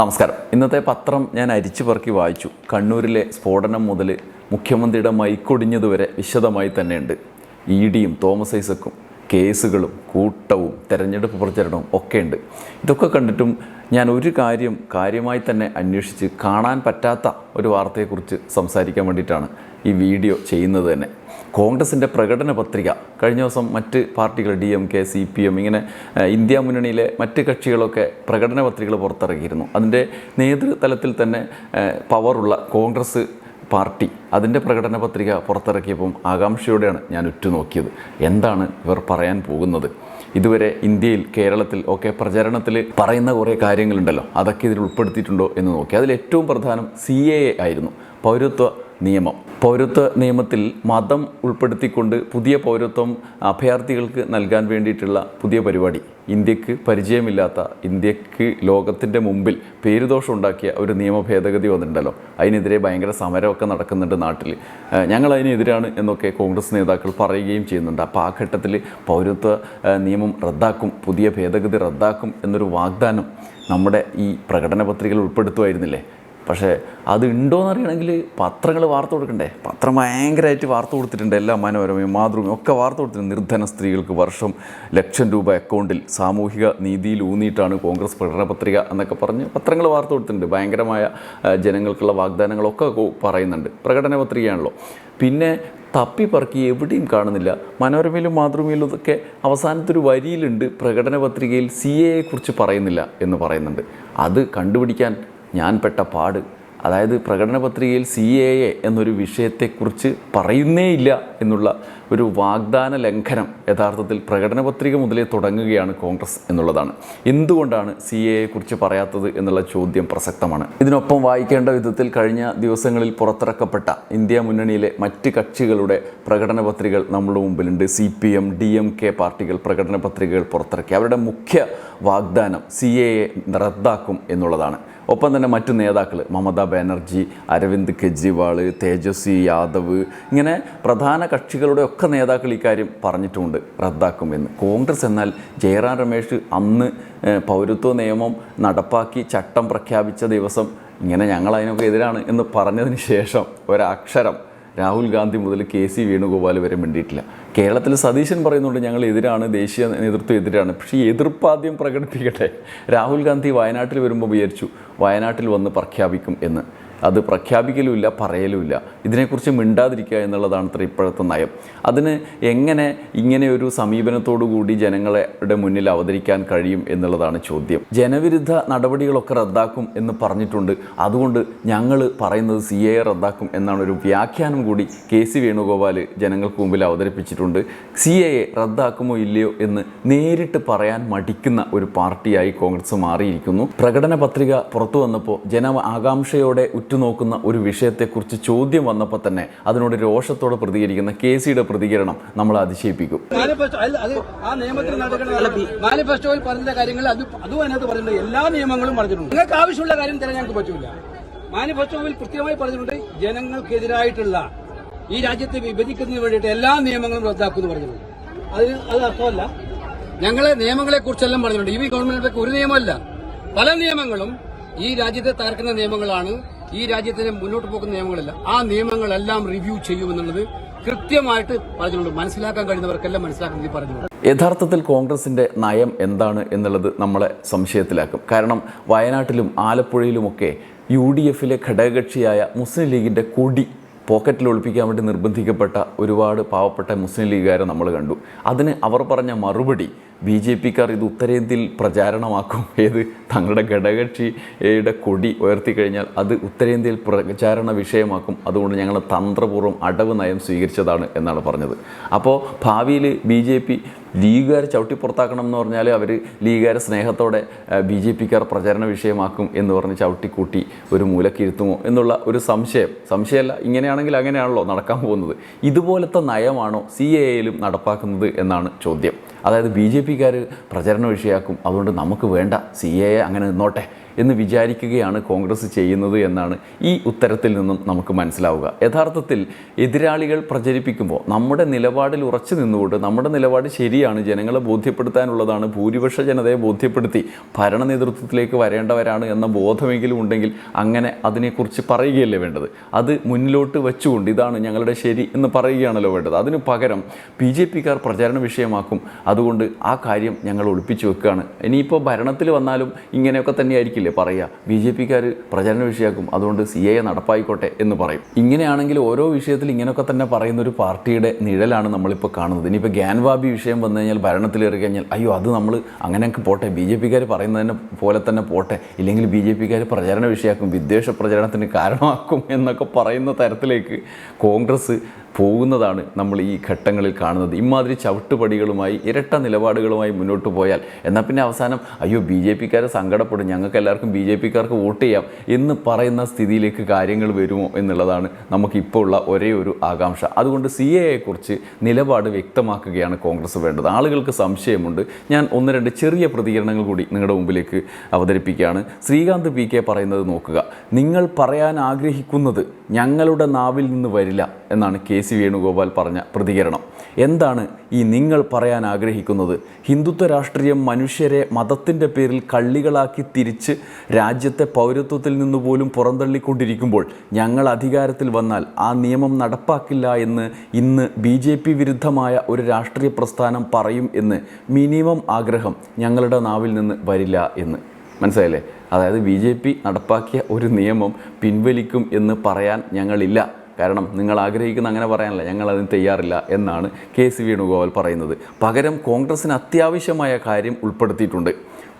നമസ്കാരം. ഇന്നത്തെ പത്രം ഞാൻ അരിച്ചു പറക്കി വായിച്ചു. കണ്ണൂരിലെ സ്ഫോടനം മുതൽ മുഖ്യമന്ത്രിയുടെ മൈക്കൊടിഞ്ഞതുവരെ വിശദമായി തന്നെയുണ്ട്. ഇ ഡിയും തോമസ് ഐസക്കും കേസുകളും കൂട്ടവും തെരഞ്ഞെടുപ്പ് പ്രചരണവും ഒക്കെ ഉണ്ട് ഇതൊക്കെ കണ്ടിട്ടും ഞാൻ ഒരു കാര്യം കാര്യമായി തന്നെ അന്വേഷിച്ച് കാണാൻ പറ്റാത്ത ഒരു വാർത്തയെക്കുറിച്ച് സംസാരിക്കാൻ വേണ്ടിയിട്ടാണ് ഈ വീഡിയോ ചെയ്യുന്നത് തന്നെ. കോൺഗ്രസിന്റെ പ്രകടന പത്രിക കഴിഞ്ഞ ദിവസം മറ്റ് പാർട്ടികൾ D M K C P M ഇങ്ങനെ ഇന്ത്യ മുന്നണിയിലെ മറ്റ് കക്ഷികളൊക്കെ പ്രകടന പത്രികകൾ പുറത്തിറക്കിയിരുന്നു. അതിന്റെ നേതൃതലത്തിൽ തന്നെ പവറുള്ള കോൺഗ്രസ് പാർട്ടി അതിന്റെ പ്രകടന പത്രിക പുറത്തിറക്കിയപ്പം ആകാംക്ഷയോടെയാണ് ഞാൻ ഉറ്റുനോക്കിയത്. എന്താണ് ഇവർ പറയാൻ പോകുന്നത്? ഇതുവരെ ഇന്ത്യയിൽ കേരളത്തിൽ ഒക്കെ പ്രചരണത്തിൽ പറയുന്ന കുറേ കാര്യങ്ങളുണ്ടല്ലോ. അതൊക്കെ ഇതിൽ ഉൾപ്പെടുത്തിയിട്ടുണ്ടോ എന്ന് നോക്കി. അതിൽ ഏറ്റവും പ്രധാനം സി എ ആയിരുന്നു. പൗരത്വ നിയമം. പൗരത്വ നിയമത്തിൽ മതം ഉൾപ്പെടുത്തിക്കൊണ്ട് പുതിയ പൗരത്വം അഭയാർത്ഥികൾക്ക് നൽകാൻ വേണ്ടിയിട്ടുള്ള പുതിയ പരിപാടി. ഇന്ത്യയ്ക്ക് പരിചയമില്ലാത്ത ഇന്ത്യയ്ക്ക് ലോകത്തിന്റെ മുമ്പിൽ പേരുദോഷം ഉണ്ടാക്കിയ ഒരു നിയമ ഭേദഗതി വന്നിട്ടുണ്ടല്ലോ. അതിനെതിരെ ഭയങ്കര സമരമൊക്കെ നടക്കുന്നുണ്ട് നാട്ടിൽ ഞങ്ങൾ അതിനെതിരാണ് എന്നൊക്കെ കോൺഗ്രസ് നേതാക്കൾ പറയുകയും ചെയ്യുന്നുണ്ട്. അപ്പോൾ ആ ഘട്ടത്തിൽ പൗരത്വ നിയമം റദ്ദാക്കും പുതിയ ഭേദഗതി റദ്ദാക്കും എന്നൊരു വാഗ്ദാനം നമ്മുടെ ഈ പ്രകടന പത്രികയിൽ ഉൾപ്പെടുത്തുമായിരുന്നില്ലേ? പക്ഷേ അത് ഉണ്ടോയെന്ന് അറിയണമെങ്കിൽ പത്രങ്ങൾ വാർത്ത കൊടുക്കണ്ടേ? പത്രം ഭയങ്കരമായിട്ട് വാർത്ത കൊടുത്തിട്ടുണ്ട് എല്ലാ മനോരമയും മാതൃമയും ഒക്കെ വാർത്ത കൊടുത്തിട്ടുണ്ട്. നിർധന സ്ത്രീകൾക്ക് വർഷം ലക്ഷം രൂപ അക്കൗണ്ടിൽ സാമൂഹിക നീതിയിൽ ഊന്നിയിട്ടാണ് കോൺഗ്രസ് പ്രകടന പത്രിക എന്നൊക്കെ പറഞ്ഞ് പത്രങ്ങൾ വാർത്ത കൊടുത്തിട്ടുണ്ട്. ഭയങ്കരമായ ജനങ്ങൾക്കുള്ള വാഗ്ദാനങ്ങളൊക്കെ പറയുന്നുണ്ട്. പ്രകടന പത്രികയാണല്ലോ. പിന്നെ തപ്പിപ്പറക്കി എവിടെയും കാണുന്നില്ല. മനോരമയിലും മാതൃഭൂമിയിലും ഇതൊക്കെ അവസാനത്തൊരു വരിയിലുണ്ട്. പ്രകടന പത്രികയിൽ സി എയെ കുറിച്ച് പറയുന്നില്ല എന്ന് പറയുന്നുണ്ട്. അത് കണ്ടുപിടിക്കാൻ ഞാൻ പെട്ട പാട് അതായത് പ്രകടന പത്രികയിൽ സി എ എ എന്നൊരു വിഷയത്തെക്കുറിച്ച് പറയുന്നേ ഇല്ല എന്നുള്ള ഒരു വാഗ്ദാന ലംഘനം യഥാർത്ഥത്തിൽ പ്രകടന പത്രിക മുതലേ തുടങ്ങുകയാണ് കോൺഗ്രസ് എന്നുള്ളതാണ്. എന്തുകൊണ്ടാണ് സി എ കുറിച്ച് പറയാത്തത് എന്നുള്ള ചോദ്യം പ്രസക്തമാണ്. ഇതിനൊപ്പം വായിക്കേണ്ട വിധത്തിൽ കഴിഞ്ഞ ദിവസങ്ങളിൽ പുറത്തിറക്കപ്പെട്ട ഇന്ത്യ മുന്നണിയിലെ മറ്റ് കക്ഷികളുടെ പ്രകടന പത്രികകൾ നമ്മുടെ മുമ്പിലുണ്ട്. C P M D M K പാർട്ടികൾ പ്രകടന പത്രികകൾ പുറത്തിറക്കി. അവരുടെ മുഖ്യ വാഗ്ദാനം സി എ റദ്ദാക്കും എന്നുള്ളതാണ്. ഒപ്പം തന്നെ മറ്റു നേതാക്കൾ മമതാ ബാനർജി അരവിന്ദ് കെജ്രിവാൾ തേജസ്വി യാദവ് ഇങ്ങനെ പ്രധാന കക്ഷികളുടെ ഒക്കെ നേതാക്കൾ ഇക്കാര്യം പറഞ്ഞിട്ടുമുണ്ട് റദ്ദാക്കുമെന്ന് കോൺഗ്രസ് എന്നാൽ ജയറാം രമേശ് അന്ന് പൗരത്വ നിയമം നടപ്പാക്കി ചട്ടം പ്രഖ്യാപിച്ച ദിവസം ഇങ്ങനെ ഞങ്ങൾ അതിനൊക്കെ എതിരാണ് എന്ന് പറഞ്ഞതിന് ശേഷം ഒരക്ഷരം രാഹുൽ ഗാന്ധി മുതൽ കെ സി വേണുഗോപാൽ വരെ മിണ്ടിയിട്ടില്ല. കേരളത്തിൽ സതീശൻ പറയുന്നുണ്ട് ഞങ്ങൾ എതിരാണ് ദേശീയ നേതൃത്വം എതിരാണ്. പക്ഷേ ഈ എതിർപ്പാദ്യം പ്രകടിപ്പിക്കട്ടെ? രാഹുൽ ഗാന്ധി വയനാട്ടിൽ വരുമ്പോൾ വിചാരിച്ചു വയനാട്ടിൽ വന്ന് പ്രഖ്യാപിക്കും എന്ന്. അത് പ്രഖ്യാപിക്കലുമില്ല പറയലുമില്ല. ഇതിനെക്കുറിച്ച് മിണ്ടാതിരിക്കുക എന്നുള്ളതാണ് അത്ര ഇപ്പോഴത്തെ നയം. അതിന് എങ്ങനെ ഇങ്ങനെയൊരു സമീപനത്തോടുകൂടി സമീപനത്തോടു കൂടി ജനങ്ങളുടെ മുന്നിൽ അവതരിക്കാൻ കഴിയും എന്നുള്ളതാണ് ചോദ്യം. ജനവിരുദ്ധ നടപടികളൊക്കെ റദ്ദാക്കും എന്ന് പറഞ്ഞിട്ടുണ്ട്. അതുകൊണ്ട് ഞങ്ങൾ പറയുന്നത് സി എ റദ്ദാക്കും എന്നാണ് ഒരു വ്യാഖ്യാനം കൂടി കെ സി വേണുഗോപാൽ ജനങ്ങൾക്ക് മുമ്പിൽ അവതരിപ്പിച്ചിട്ടുണ്ട്. സി എ റദ്ദാക്കുമോ ഇല്ലയോ എന്ന് നേരിട്ട് പറയാൻ മടിക്കുന്ന ഒരു പാർട്ടിയായി കോൺഗ്രസ് മാറിയിരിക്കുന്നു. പ്രകടന പത്രിക പുറത്തു വന്നപ്പോൾ ജന ആകാംക്ഷയോടെ ഉറ്റുനോക്കുന്ന ഒരു വിഷയത്തെക്കുറിച്ച് ചോദ്യം വന്നപ്പോൾ തന്നെ അതിനോട് രോഷത്തോടെ പ്രതികരിക്കുന്ന കെ സിയുടെ പ്രതികരണം നമ്മൾ അതിശയിപ്പിക്കും. മാനിഫെസ്റ്റോ ആ നിയമത്തിൽ നടക്കുന്ന മാനിഫെസ്റ്റോയിൽ പറഞ്ഞ കാര്യങ്ങൾ അത് അതും അതിനകത്ത് പറഞ്ഞിട്ടുണ്ട്. എല്ലാ നിയമങ്ങളും പറഞ്ഞിട്ടുണ്ട്. നിങ്ങൾക്ക് ആവശ്യമുള്ള കാര്യം തരാൻ ഞങ്ങൾക്ക് പറ്റൂല. മാനിഫെസ്റ്റോയിൽ കൃത്യമായി പറഞ്ഞിട്ടുണ്ട് ജനങ്ങൾക്കെതിരായിട്ടുള്ള ഈ രാജ്യത്തെ വിഭജിക്കുന്നതിന് വേണ്ടിയിട്ട് എല്ലാ നിയമങ്ങളും റദ്ദാക്കുമെന്ന് പറഞ്ഞിട്ടുണ്ട്. അതിന് അത് അർത്ഥമല്ല. ഞങ്ങളെ നിയമങ്ങളെ കുറിച്ചെല്ലാം പറഞ്ഞിട്ടുണ്ട് ഈ ഗവൺമെന്റിന്റെ ഒരു നിയമമല്ല. പല നിയമങ്ങളും ഈ രാജ്യത്തെ തകർക്കുന്ന നിയമങ്ങളാണ് ഈ രാജ്യത്തിന് മുന്നോട്ട് പോകുന്ന നിയമങ്ങളില്ല. ആ നിയമങ്ങളെല്ലാം റിവ്യൂ ചെയ്യുമെന്നുള്ളത് കൃത്യമായിട്ട് പറഞ്ഞിട്ടുണ്ട്. മനസ്സിലാക്കാൻ കഴിയുന്നവർക്കെല്ലാം മനസ്സിലാക്കാൻ വേണ്ടി പറഞ്ഞിട്ടുണ്ട്. യഥാർത്ഥത്തിൽ കോൺഗ്രസിന്റെ നയം എന്താണ് എന്നുള്ളത് നമ്മളെ സംശയത്തിലാക്കും. കാരണം വയനാട്ടിലും ആലപ്പുഴയിലുമൊക്കെ യു ഡി എഫിലെ ഘടകകക്ഷിയായ മുസ്ലിം ലീഗിന്റെ കൊടി പോക്കറ്റിൽ ഒളിപ്പിക്കാൻ വേണ്ടി നിർബന്ധിക്കപ്പെട്ട ഒരുപാട് പാവപ്പെട്ട മുസ്ലിം ലീഗുകാരെ നമ്മൾ കണ്ടു. അതിന് അവർ പറഞ്ഞ മറുപടി ബി ജെ പിക്കാർ ഇത് ഉത്തരേന്ത്യയിൽ പ്രചാരണമാക്കും. ഏത് തങ്ങളുടെ ഘടകകക്ഷിയുടെ കൊടി ഉയർത്തി കഴിഞ്ഞാൽ അത് ഉത്തരേന്ത്യയിൽ പ്രചാരണ വിഷയമാക്കും. അതുകൊണ്ട് ഞങ്ങൾ തന്ത്രപൂർവം അടവ് നയം സ്വീകരിച്ചതാണ് എന്നാണ് പറഞ്ഞത്. അപ്പോൾ ഭാവിയിൽ ബി ജെ പി ലീഗുകാരെ ചവിട്ടി പുറത്താക്കണം എന്ന് പറഞ്ഞാൽ അവർ ലീഗുകാരെ സ്നേഹത്തോടെ ബി ജെ പിക്കാർ പ്രചാരണ വിഷയമാക്കും എന്ന് പറഞ്ഞ് ചവിട്ടിക്കൂട്ടി ഒരു മൂലക്കിരുത്തുമോ എന്നുള്ള ഒരു സംശയം. സംശയമല്ല ഇങ്ങനെയാണെങ്കിൽ അങ്ങനെയാണല്ലോ നടക്കാൻ പോകുന്നത്. ഇതുപോലത്തെ നയമാണോ സി എയിലും നടപ്പാക്കുന്നത് എന്നാണ് ചോദ്യം. അതായത് ബി ജെ പിക്കാർ പ്രചരണ വിഷയമാക്കും അതുകൊണ്ട് നമുക്ക് വേണ്ട സി എ അങ്ങനെ നിന്നോട്ടെ എന്ന് വിചാരിക്കുകയാണ് കോൺഗ്രസ് ചെയ്യുന്നത് എന്നാണ് ഈ ഉത്തരത്തിൽ നിന്നും നമുക്ക് മനസ്സിലാവുക. യഥാർത്ഥത്തിൽ എതിരാളികൾ പ്രചരിപ്പിക്കുമ്പോൾ നമ്മുടെ നിലപാടിൽ ഉറച്ചു നിന്നുകൊണ്ട് നമ്മുടെ നിലപാട് ശരിയാണ് ജനങ്ങളെ ബോധ്യപ്പെടുത്താനുള്ളതാണ് ഭൂരിപക്ഷ ജനതയെ ബോധ്യപ്പെടുത്തി ഭരണ നേതൃത്വത്തിലേക്ക് വരേണ്ടവരാണ് എന്ന ബോധമെങ്കിലും ഉണ്ടെങ്കിൽ അങ്ങനെ അതിനെക്കുറിച്ച് പറയുകയല്ലേ വേണ്ടത്? അത് മുന്നിലോട്ട് വെച്ചുകൊണ്ട് ഇതാണ് ഞങ്ങളുടെ ശരി എന്ന് പറയുകയാണല്ലോ വേണ്ടത്. അതിന് പകരം ബി ജെ പിക്കാർ പ്രചാരണ വിഷയമാക്കും അതുകൊണ്ട് ആ കാര്യം ഞങ്ങൾ ഒളിപ്പിച്ചു വെക്കുകയാണ്. ഇനിയിപ്പോൾ ഭരണത്തിൽ വന്നാലും ഇങ്ങനെയൊക്കെ തന്നെയായിരിക്കില്ലേ പറയുക? ബി ജെ പിക്കാർ പ്രചരണ വിഷയമാക്കും. അതുകൊണ്ട് സി എ നടപ്പായിക്കോട്ടെ എന്ന് പറയും. ഇങ്ങനെയാണെങ്കിൽ ഓരോ വിഷയത്തിൽ ഇങ്ങനെയൊക്കെ തന്നെ പറയുന്ന ഒരു പാർട്ടിയുടെ നിഴലാണ് നമ്മളിപ്പോൾ കാണുന്നത്. ഇനിയിപ്പോൾ ഗ്യാൻവാബി വിഷയം വന്നു കഴിഞ്ഞാൽ ഭരണത്തിൽ ഭരണത്തിലേറി കഴിഞ്ഞാൽ അയ്യോ അത് നമ്മൾ അങ്ങനെയൊക്കെ പോട്ടെ. ബി ജെ പിക്കാർ പറയുന്നതിനെ പോലെ തന്നെ പോട്ടെ. ഇല്ലെങ്കിൽ ബി ജെ പിക്കാർ പ്രചരണ വിഷയമാക്കും. വിദ്വേഷ പ്രചരണത്തിന് കാരണമാക്കും എന്നൊക്കെ പറയുന്ന തരത്തിലേക്ക് കോൺഗ്രസ് പോകുന്നതാണ് നമ്മൾ ഈ ഘട്ടങ്ങളിൽ കാണുന്നത്. ഇമാതിരി ചവിട്ടുപടികളുമായി ഇരട്ട നിലപാടുകളുമായി മുന്നോട്ട് പോയാൽ എന്നാൽ പിന്നെ അവസാനം അയ്യോ ബി ജെ പിക്കാരെ സങ്കടപ്പെടും. ഞങ്ങൾക്ക് എല്ലാവർക്കും ബി ജെ പിക്കാർക്ക് വോട്ട് ചെയ്യാം എന്ന് പറയുന്ന സ്ഥിതിയിലേക്ക് കാര്യങ്ങൾ വരുമോ എന്നുള്ളതാണ് നമുക്കിപ്പോൾ ഉള്ള ഒരേ ഒരു ആകാംക്ഷ. അതുകൊണ്ട് സി എയെക്കുറിച്ച് നിലപാട് വ്യക്തമാക്കുകയാണ് കോൺഗ്രസ് വേണ്ടത്. ആളുകൾക്ക് സംശയമുണ്ട്. ഞാൻ ഒന്ന് രണ്ട് ചെറിയ പ്രതികരണങ്ങൾ കൂടി നിങ്ങളുടെ മുമ്പിലേക്ക് അവതരിപ്പിക്കുകയാണ്. ശ്രീകാന്ത് പി കെ പറയുന്നത് നോക്കുക. നിങ്ങൾ പറയാൻ ആഗ്രഹിക്കുന്നത് ഞങ്ങളുടെ നാവിൽ നിന്ന് വരില്ല എന്നാണ് കെ സി വേണുഗോപാൽ പറഞ്ഞ പ്രതികരണം. എന്താണ് ഈ നിങ്ങൾ പറയാൻ ആഗ്രഹിക്കുന്നത്? ഹിന്ദുത്വ രാഷ്ട്രീയം മനുഷ്യരെ മതത്തിന്റെ പേരിൽ കള്ളികളാക്കി തിരിച്ച് രാജ്യത്തെ പൗരത്വത്തിൽ നിന്ന് പോലും പുറന്തള്ളിക്കൊണ്ടിരിക്കുമ്പോൾ ഞങ്ങൾ അധികാരത്തിൽ വന്നാൽ ആ നിയമം നടപ്പാക്കില്ല എന്ന് ഇന്ന് ബി ജെ പി വിരുദ്ധമായ ഒരു രാഷ്ട്രീയ പ്രസ്ഥാനം പറയും എന്ന് മിനിമം ആഗ്രഹം ഞങ്ങളുടെ നാവിൽ നിന്ന് വരില്ല എന്ന്. മനസ്സിലായില്ലേ? അതായത് ബി ജെ പി നടപ്പാക്കിയ ഒരു നിയമം പിൻവലിക്കും എന്ന് പറയാൻ ഞങ്ങളില്ല. കാരണം നിങ്ങൾ ആഗ്രഹിക്കുന്ന അങ്ങനെ പറയാനല്ല ഞങ്ങൾ അതിന് തയ്യാറില്ല എന്നാണ് കെ സി വേണുഗോപാൽ പറയുന്നത്. പകരം കോൺഗ്രസിന് അത്യാവശ്യമായ കാര്യം ഉൾപ്പെടുത്തിയിട്ടുണ്ട്.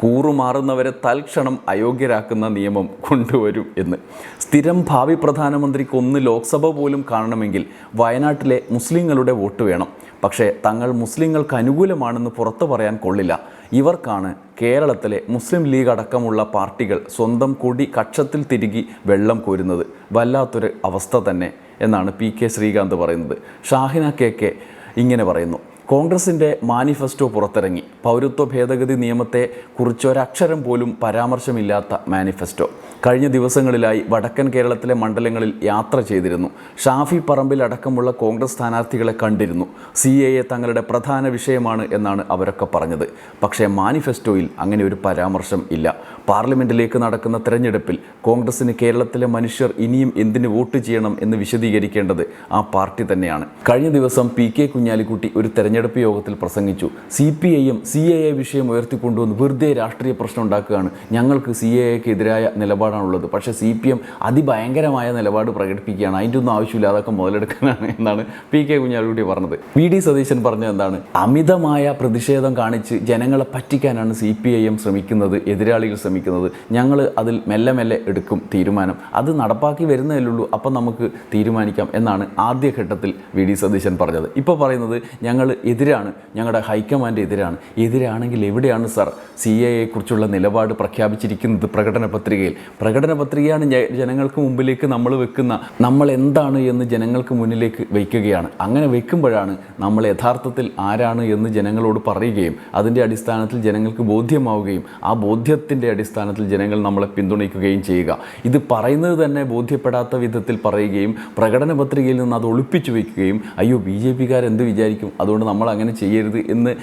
കൂറുമാറുന്നവരെ തൽക്ഷണം അയോഗ്യരാക്കുന്ന നിയമം കൊണ്ടുവരും എന്ന്. സ്ഥിരം ഭാവി പ്രധാനമന്ത്രിക്ക് ഒന്ന് ലോക്സഭ പോലും കാണണമെങ്കിൽ വയനാട്ടിലെ മുസ്ലിങ്ങളുടെ വോട്ട് വേണം. പക്ഷേ തങ്ങൾ മുസ്ലിങ്ങൾക്ക് അനുകൂലമാണെന്ന് പുറത്തു പറയാൻ കൊള്ളില്ല. ഇവർക്കാണ് കേരളത്തിലെ മുസ്ലിം ലീഗ് അടക്കമുള്ള പാർട്ടികൾ സ്വന്തം കൊടി കക്ഷത്തിൽ തിരുകി വെള്ളം കോരുന്നത്. വല്ലാത്തൊരു അവസ്ഥ തന്നെ. എന്നാണ് പി കെ ശ്രീകാന്ത് പറയുന്നത്. ഷാഹിന കെ കെ ഇങ്ങനെ പറയുന്നു. കോൺഗ്രസിന്റെ മാനിഫെസ്റ്റോ പുറത്തിറങ്ങി. പൗരത്വ ഭേദഗതി നിയമത്തെ കുറിച്ചൊരക്ഷരം പോലും പരാമർശമില്ലാത്ത മാനിഫെസ്റ്റോ. കഴിഞ്ഞ ദിവസങ്ങളിലായി വടക്കൻ കേരളത്തിലെ മണ്ഡലങ്ങളിൽ യാത്ര ചെയ്തിരുന്നു. ഷാഫി പറമ്പിൽ അടക്കമുള്ള കോൺഗ്രസ് സ്ഥാനാർത്ഥികളെ കണ്ടിരുന്നു. സി എ തങ്ങളുടെ പ്രധാന വിഷയമാണ് എന്നാണ് അവരൊക്കെ പറഞ്ഞത്. പക്ഷേ മാനിഫെസ്റ്റോയിൽ അങ്ങനെ ഒരു പരാമർശം ഇല്ല. പാർലമെന്റിലേക്ക് നടക്കുന്ന തെരഞ്ഞെടുപ്പിൽ കോൺഗ്രസിന് കേരളത്തിലെ മനുഷ്യർ ഇനിയും എന്തിന് വോട്ട് ചെയ്യണം എന്ന് വിശദീകരിക്കേണ്ടത് ആ പാർട്ടി തന്നെയാണ്. കഴിഞ്ഞ ദിവസം പി കെ കുഞ്ഞാലിക്കുട്ടി ഒരു തെരഞ്ഞെടുപ്പ് യോഗത്തിൽ പ്രസംഗിച്ചു. സി പി ഐയും സി എ എ വിഷയം ഉയർത്തിക്കൊണ്ടുവന്ന് വെറുതെ രാഷ്ട്രീയ പ്രശ്നം ഉണ്ടാക്കുകയാണ്. ഞങ്ങൾക്ക് സി എ എക്ക് എതിരായ നിലപാടാണുള്ളത്. പക്ഷേ സി പി എം അതിഭയങ്കരമായ നിലപാട് പ്രകടിപ്പിക്കുകയാണ്. അതിന്റെ ഒന്നും ആവശ്യമില്ല. അതൊക്കെ മുതലെടുക്കാനാണ് എന്നാണ് പി കെ കുഞ്ഞാലുകുട്ടി പറഞ്ഞത്. വി ഡി സതീശൻ പറഞ്ഞത് എന്താണ്? അമിതമായ പ്രതിഷേധം കാണിച്ച് ജനങ്ങളെ പറ്റിക്കാനാണ് സി പി ഐ എം ശ്രമിക്കുന്നത്. എതിരാളികൾ ശ്രമിക്കുന്നത്. ഞങ്ങൾ അതിൽ മെല്ലെ മെല്ലെ എടുക്കും തീരുമാനം. അത് നടപ്പാക്കി വരുന്നതല്ലുള്ളൂ അപ്പം നമുക്ക് തീരുമാനിക്കാം എന്നാണ് ആദ്യഘട്ടത്തിൽ വി ഡി സതീശൻ പറഞ്ഞത്. ഇപ്പോൾ പറയുന്നത് ഞങ്ങൾ എതിരാണ് ഞങ്ങളുടെ ഹൈക്കമാൻഡ് എതിരാണ്. എതിരാണെങ്കിൽ എവിടെയാണ് സാർ സി എ കുറിച്ചുള്ള നിലപാട് പ്രഖ്യാപിച്ചിരിക്കുന്നത് പ്രകടന പത്രികയിൽ? പ്രകടന പത്രികയാണ് ജനങ്ങൾക്ക് മുമ്പിലേക്ക് നമ്മൾ വെക്കുന്ന നമ്മൾ എന്താണ് എന്ന് ജനങ്ങൾക്ക് മുന്നിലേക്ക് വയ്ക്കുകയാണ് അങ്ങനെ വെക്കുമ്പോഴാണ് നമ്മൾ യഥാർത്ഥത്തിൽ ആരാണ് എന്ന് ജനങ്ങളോട് പറയുകയും അതിന്റെ അടിസ്ഥാനത്തിൽ ജനങ്ങൾക്ക് ബോധ്യമാവുകയും ആ ബോധ്യത്തിന്റെ അടിസ്ഥാനത്തിൽ ജനങ്ങൾ നമ്മളെ പിന്തുണയ്ക്കുകയും ചെയ്യുക. ഇത് പറയുന്നത് തന്നെ ബോധ്യപ്പെടാത്ത വിധത്തിൽ പറയുകയും പ്രകടന പത്രികയിൽ നിന്ന് അത് ഒളിപ്പിച്ചു വയ്ക്കുകയും അയ്യോ ബി ജെ പിക്കാരെന്ത് വിചാരിക്കും? അതുകൊണ്ട് നമ്മൾ അങ്ങനെ ചെയ്യരുത് എന്ന്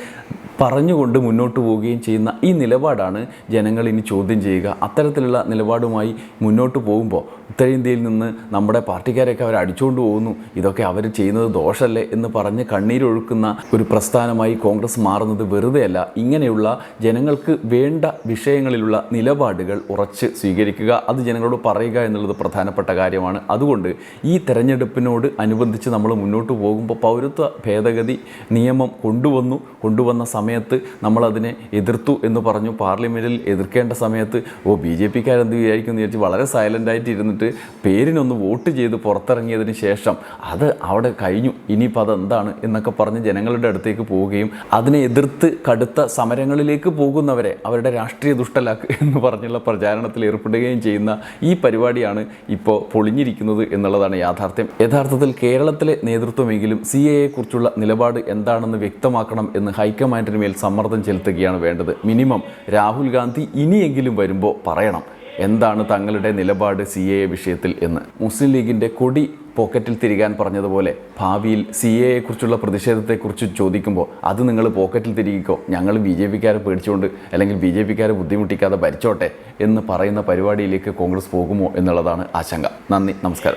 പറഞ്ഞുകൊണ്ട് മുന്നോട്ട് പോവുകയും ചെയ്യുന്ന ഈ നിലപാടാണ് ജനങ്ങൾ ഇനി ചോദ്യം ചെയ്യുക. അത്തരത്തിലുള്ള നിലപാടുമായി മുന്നോട്ട് പോകുമ്പോൾ ഉത്തരേന്ത്യയിൽ നിന്ന് നമ്മുടെ പാർട്ടിക്കാരെയൊക്കെ അവർ അടിച്ചുകൊണ്ട് പോകുന്നു. ഇതൊക്കെ അവർ ചെയ്യുന്നത് ദോഷമല്ലേ എന്ന് പറഞ്ഞ് കണ്ണീരൊഴുക്കുന്ന ഒരു പ്രസ്ഥാനമായി കോൺഗ്രസ് മാറുന്നത് വെറുതെയല്ല. ഇങ്ങനെയുള്ള ജനങ്ങൾക്ക് വേണ്ട വിഷയങ്ങളിലുള്ള നിലപാടുകൾ ഉറച്ച് സ്വീകരിക്കുക. അത് ജനങ്ങളോട് പറയുക എന്നുള്ളത് പ്രധാനപ്പെട്ട കാര്യമാണ്. അതുകൊണ്ട് ഈ തെരഞ്ഞെടുപ്പിനോട് അനുബന്ധിച്ച് നമ്മൾ മുന്നോട്ട് പോകുമ്പോൾ പൗരത്വ ഭേദഗതി നിയമം കൊണ്ടുവന്നു. കൊണ്ടുവന്ന സമയത്ത് നമ്മളതിനെ എതിർത്തു എന്ന് പറഞ്ഞു പാർലമെന്റിൽ എതിർക്കേണ്ട സമയത്ത് ഓ ബി ജെ പിക്കാരെന്ത് വിചാരിക്കും എന്ന് വിചാരിച്ച് വളരെ സൈലന്റായിട്ട് ഇരുന്നിട്ട് പേരിനൊന്ന് വോട്ട് ചെയ്ത് പുറത്തിറങ്ങിയതിന് ശേഷം അത് അവിടെ കഴിഞ്ഞു. ഇനിയിപ്പോൾ അതെന്താണ്? എന്നൊക്കെ പറഞ്ഞ് ജനങ്ങളുടെ അടുത്തേക്ക് പോവുകയും അതിനെ എതിർത്ത് കടുത്ത സമരങ്ങളിലേക്ക് പോകുന്നവരെ അവരുടെ രാഷ്ട്രീയ ദുഷ്ടലാക്ക് എന്ന് പറഞ്ഞുള്ള പ്രചാരണത്തിൽ ഏർപ്പെടുകയും ചെയ്യുന്ന ഈ പരിപാടിയാണ് ഇപ്പോൾ പൊളിഞ്ഞിരിക്കുന്നത് എന്നുള്ളതാണ് യാഥാർത്ഥ്യം. യഥാർത്ഥത്തിൽ കേരളത്തിലെ നേതൃത്വമെങ്കിലും സി എ കുറിച്ചുള്ള നിലപാട് എന്താണെന്ന് വ്യക്തമാക്കണം എന്ന് ഹൈക്കമാൻഡിന് മേൽ സമ്മർദ്ദം ചെലുത്തുകയാണ് വേണ്ടത്. മിനിമം രാഹുൽ ഗാന്ധി ഇനിയെങ്കിലും വരുമ്പോൾ പറയണം. എന്താണ് തങ്ങളുടെ നിലപാട് സി എ വിഷയത്തിൽ എന്ന്. മുസ്ലിം ലീഗിന്റെ കൊടി പോക്കറ്റിൽ തിരികാൻ പറഞ്ഞതുപോലെ ഭാവിയിൽ സി എ കുറിച്ചുള്ള പ്രതിഷേധത്തെക്കുറിച്ച് ചോദിക്കുമ്പോൾ അത് നിങ്ങൾ പോക്കറ്റിൽ തിരികിക്കോ. ഞങ്ങൾ ബി ജെ പിക്കാരെ പേടിച്ചുകൊണ്ട് അല്ലെങ്കിൽ ബി ജെ പിക്കാരെ ബുദ്ധിമുട്ടിക്കാതെ ഭരിച്ചോട്ടെ എന്ന് പറയുന്ന പരിപാടിയിലേക്ക് കോൺഗ്രസ് പോകുമോ എന്നുള്ളതാണ് ആശങ്ക. നന്ദി. നമസ്കാരം.